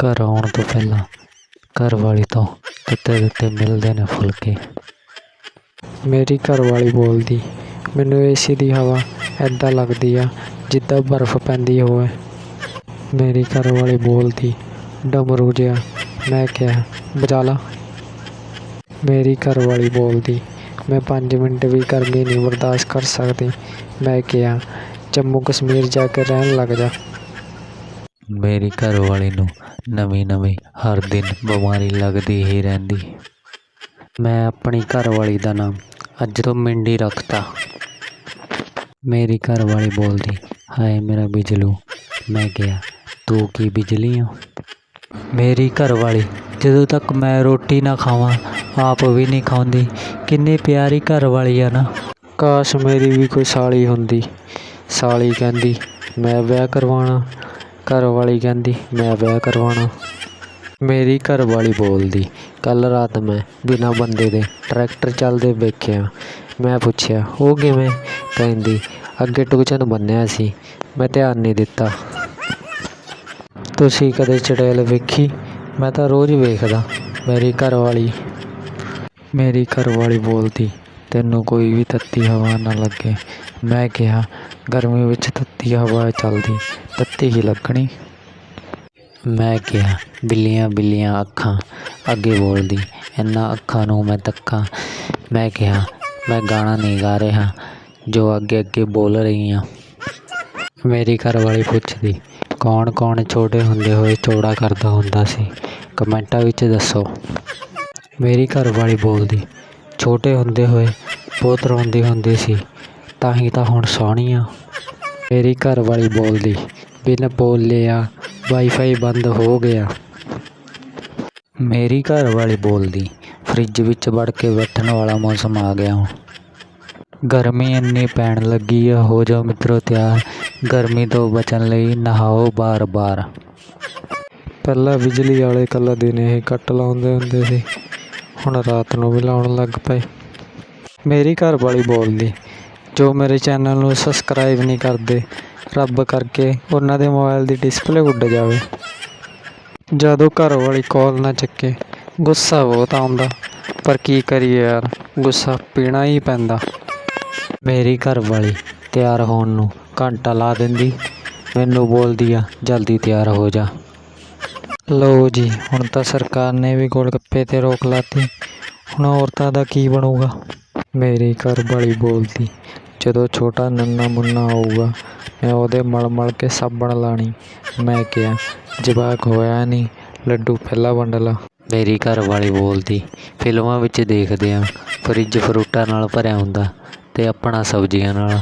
ਘਰ ਆਉਣ ਤੋਂ ਪਹਿਲਾਂ ਘਰਵਾਲੀ ਤੋਂ ਕਿਤੇ ਦਿੱਤੇ ਮਿਲਦੇ ਨੇ ਫੁਲਕੇ। ਮੇਰੀ ਘਰਵਾਲੀ ਬੋਲਦੀ, ਮੈਨੂੰ ਏਸੀ ਦੀ ਹਵਾ ਐਦਾਂ ਲੱਗਦੀ ਆ ਜਿੱਦਾਂ ਬਰਫ਼ ਪੈਂਦੀ ਹੋਵੇ। ਮੇਰੀ ਘਰਵਾਲੀ ਬੋਲਦੀ, ਡਮਰੂ ਜਿਹਾ। ਮੈਂ ਕਿਹਾ ਬਜਾ ਲਾ। ਮੇਰੀ ਘਰਵਾਲੀ ਬੋਲਦੀ, ਮੈਂ 5 ਮਿੰਟ ਵੀ ਗਰਮੀ ਨਹੀਂ ਬਰਦਾਸ਼ਤ ਕਰ ਸਕਦੀ। ਮੈਂ ਕਿਹਾ, ਜੰਮੂ ਕਸ਼ਮੀਰ ਜਾ ਕੇ ਰਹਿਣ ਲੱਗ ਜਾ। ਮੇਰੀ ਘਰਵਾਲੀ ਨੂੰ ਨਵੀਂ ਨਵੀਂ ਹਰ ਦਿਨ ਬਿਮਾਰੀ ਲੱਗਦੀ ਹੀ ਰਹਿੰਦੀ। ਮੈਂ ਆਪਣੀ ਘਰਵਾਲੀ ਦਾ ਨਾਮ ਅੱਜ ਤੋਂ ਮਿੰਡੀ ਰੱਖਤਾ। ਮੇਰੀ ਘਰਵਾਲੀ ਬੋਲਦੀ, ਹਾਏ ਮੇਰਾ ਬਿਜਲੂ, ਮੈਂ ਕਿਹਾ, ਤੂੰ ਕੀ ਬਿਜਲੀ ਆ? ਮੇਰੀ ਘਰਵਾਲੀ, ਜਦੋਂ ਤੱਕ ਮੈਂ ਰੋਟੀ ਨਾ ਖਾਵਾਂ, ਆਪ ਵੀ ਨਹੀਂ ਖਾਉਂਦੀ ਕਿੰਨੀ ਪਿਆਰੀ ਘਰਵਾਲੀ ਆ ਨਾ। ਕਾਸ਼ ਮੇਰੀ ਵੀ ਕੋਈ ਸਾਲੀ ਹੁੰਦੀ। ਸਾਲੀ ਕਹਿੰਦੀ, ਮੈਂ ਵਿਆਹ ਕਰਵਾਉਣਾ ਘਰਵਾਲੀ ਕਹਿੰਦੀ, ਮੈਂ ਵਿਆਹ ਕਰਵਾਉਣਾ। ਮੇਰੀ ਘਰਵਾਲੀ ਬੋਲਦੀ ਕੱਲ ਰਾਤ ਮੈਂ ਬਿਨਾਂ ਬੰਦੇ ਦੇ ਟਰੈਕਟਰ ਚੱਲਦੇ ਵੇਖਿਆ। ਮੈਂ ਪੁੱਛਿਆ, ਉਹ ਕਿਵੇਂ? ਕਹਿੰਦੀ, ਅੱਗੇ ਟੂਚਨ ਬੰਨਿਆ ਸੀ, ਮੈਂ ਧਿਆਨ ਨਹੀਂ ਦਿੱਤਾ। ਤੁਸੀਂ ਕਦੇ ਚੜੇਲ ਵੇਖੀ? ਮੈਂ ਤਾਂ ਰੋਜ਼ ਵੇਖਦਾ। ਮੇਰੀ ਘਰਵਾਲੀ ਮੇਰੀ ਘਰਵਾਲੀ ਬੋਲਦੀ ਤੈਨੂੰ ਕੋਈ ਵੀ ਤੱਤੀ ਹਵਾ ਨਾ ਲੱਗੇ। ਮੈਂ ਕਿਹਾ, ਗਰਮੀ ਵਿੱਚ ਤੱਤੀ ਹਵਾ ਚੱਲਦੀ, ਤੱਤੀ ਹੀ ਲੱਗਣੀ। ਮੈਂ ਕਿਹਾ, ਬਿੱਲੀਆਂ ਬਿੱਲੀਆਂ ਅੱਖਾਂ ਅੱਗੇ ਬੋਲਦੀ, ਇਹਨਾਂ ਅੱਖਾਂ ਨੂੰ ਮੈਂ ਤੱਕਾਂ ਮੈਂ ਕਿਹਾ, ਮੈਂ ਗਾਣਾ ਨਹੀਂ ਗਾ ਰਿਹਾ, ਜੋ ਅੱਗੇ ਅੱਗੇ ਬੋਲ ਰਹੀ ਹਾਂ ਮੇਰੀ ਘਰਵਾਲੀ ਪੁੱਛਦੀ, ਕੌਣ ਕੌਣ ਛੋਟੇ ਹੁੰਦੇ ਹੋਏ ਚੌੜਾ ਕਰਦਾ ਹੁੰਦਾ ਸੀ? ਕਮੈਂਟਾਂ ਵਿੱਚ ਦੱਸੋ। ਮੇਰੀ ਘਰਵਾਲੀ ਬੋਲਦੀ ਛੋਟੇ ਹੁੰਦੇ ਹੋਏ ਬਹੁਤ ਰੋਂਦੀ ਹੁੰਦੀ ਸੀ, ਤਾਂ ਹੀ ਤਾਂ ਹੁਣ ਸੋਹਣੀ ਆ। ਮੇਰੀ ਘਰਵਾਲੀ ਬੋਲਦੀ ਬਿਨ ਬੋਲਿਆ ਵਾਈਫਾਈ ਬੰਦ ਹੋ ਗਿਆ। ਮੇਰੀ ਘਰਵਾਲੀ ਬੋਲਦੀ ਫ੍ਰਿਜ ਵਿੱਚ ਵੜ ਕੇ ਬੈਠਣ ਵਾਲਾ ਮੌਸਮ ਆ ਗਿਆ ਹੁਣ। ਗਰਮੀ ਇੰਨੀ ਪੈਣ ਲੱਗੀ ਆ, ਹੋ ਜਾਓ ਮਿੱਤਰੋ ਤਿਆਰ, ਗਰਮੀ ਤੋਂ ਬਚਣ ਲਈ ਨਹਾਓ ਬਾਰ-ਬਾਰ। ਪਹਿਲਾਂ ਬਿਜਲੀ ਵਾਲੇ ਕੱਲਾ ਦਿਨ ਇਹ ਕੱਟ ਲਾਉਂਦੇ ਹੁੰਦੇ ਸੀ। ਹੁਣ ਰਾਤ ਨੂੰ ਵੀ ਲਾਉਣ ਲੱਗ ਪਏ। ਮੇਰੀ ਘਰ ਵਾਲੀ ਬੋਲਦੀ, ਜੋ ਮੇਰੇ ਚੈਨਲ ਨੂੰ ਸਬਸਕ੍ਰਾਈਬ ਨਹੀਂ ਕਰਦੇ, ਰੱਬ ਕਰਕੇ ਉਹਨਾਂ ਦੇ ਮੋਬਾਈਲ ਦੀ ਡਿਸਪਲੇ ਉੱਡ ਜਾਵੇ। ਜਦੋਂ ਘਰ ਵਾਲੀ ਕਾਲ ਨਾ ਚੱਕੇ, ਗੁੱਸਾ ਬਹੁਤ ਆਉਂਦਾ, ਪਰ ਕੀ ਕਰੀਏ ਯਾਰ, ਗੁੱਸਾ ਪੀਣਾ ਹੀ ਪੈਂਦਾ। ਮੇਰੀ ਘਰ ਵਾਲੀ ਤਿਆਰ ਹੋਣ ਨੂੰ ਘੰਟਾ ਲਾ ਦਿੰਦੀ, ਮੈਨੂੰ ਬੋਲਦੀ ਆ, ਜਲਦੀ ਤਿਆਰ ਹੋ ਜਾ। ਲਓ ਜੀ, ਹੁਣ ਤਾਂ ਸਰਕਾਰ ਨੇ ਵੀ ਗੋਲਗੱਪੇ ਤੇ ਰੋਕ ਲਾਤੀ। ਹੁਣ ਔਰਤਾਂ ਦਾ ਕੀ ਬਣੂਗਾ? ਮੇਰੀ ਘਰ ਵਾਲੀ ਬੋਲਦੀ, ਜਦੋਂ ਛੋਟਾ ਨੰਨਾ ਮੁੰਨਾ ਆਊਗਾ, ਮੈਂ ਉਹਦੇ ਮਲ ਮਲ ਕੇ ਸਾਬਣ ਲਾਣੀ। ਮੈਂ ਕਿਹਾ, ਜਵਾਕ ਹੋਇਆ ਨਹੀਂ ਲੱਡੂ ਪਹਿਲਾਂ ਵੰਡ ਲਾ। ਮੇਰੀ ਘਰ ਵਾਲੀ ਬੋਲਦੀ, ਫਿਲਮਾਂ ਵਿੱਚ ਦੇਖਦੇ ਆ, ਫਰਿੱਜ ਫਰੂਟਾਂ ਨਾਲ ਭਰਿਆ ਹੁੰਦਾ ਤੇ ਆਪਣਾ ਸਬਜ਼ੀਆਂ ਨਾਲ।